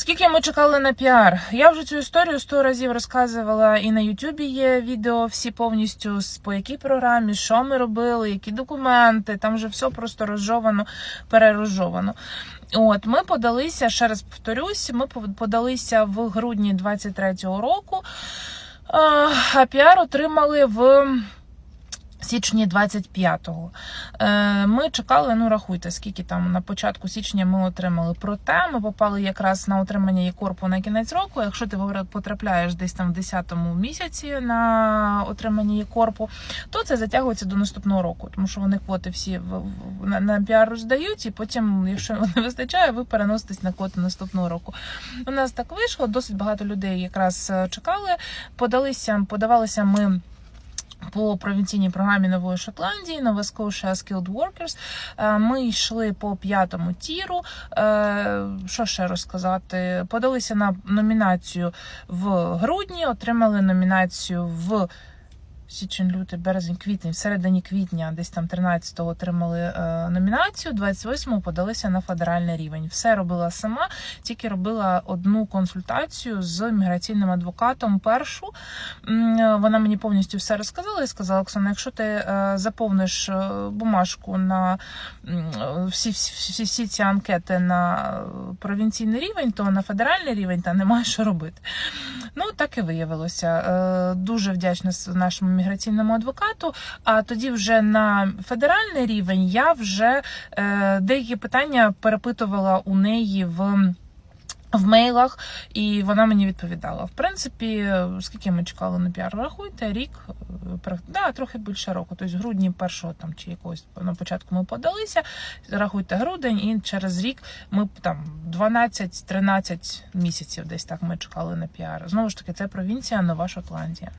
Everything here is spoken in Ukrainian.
Скільки ми чекали на піар? Я вже цю історію сто разів розказувала і на Ютубі є відео всі повністю по якій програмі, що ми робили, які документи. Там вже все просто розжовано, перерозжовано. От ми подалися, ще раз повторюсь, ми подалися в грудні 23-го року, а піар отримали в. Січні 25-го. Е, Ми чекали, ну рахуйте, скільки там на початку січня ми отримали. Проте ми попали якраз на отримання ЄКОРПу на кінець року. Якщо ти потрапляєш десь там в 10-му місяці на отримання ЄКОРПу, то це затягується до наступного року, тому що вони квоти всі на піар роздають, і потім, якщо не вистачає, ви переноситесь на квоти наступного року. У нас так вийшло. Досить багато людей якраз е, чекали. Подалися, подавалися ми. По провінційній програмі Нової Шотландії, Nova Scotia Skilled Workers. Е, Ми йшли по п'ятому тіру. Е, Що ще розказати? Подалися на номінацію в грудні, отримали номінацію в січень, лютий, березень, квітень, в середині квітня, десь там 13-го отримали е, номінацію, 28-го подалися на федеральний рівень. Все робила сама, тільки робила одну консультацію з міграційним адвокатом. Першу вона мені повністю все розказала і сказала: Оксана, якщо ти е, заповниш е, бумажку на всі, всі, всі ці анкети на провінційний рівень, то на федеральний рівень та немає що робити. Ну так і виявилося. Е, Дуже вдячна нашому міграційному адвокату. А тоді вже на федеральний рівень я вже е, деякі питання перепитувала у неї в. В мейлах, і вона мені відповідала. В принципі, скільки ми чекали на піар, рахуйте, рік, е, да, трохи більше року. Тобто в грудні першого там чи якогось на початку ми подалися. Рахуйте грудень, і через рік ми там 12-13 місяців десь так ми чекали на піар. Знову ж таки, це провінція Нова Шотландія.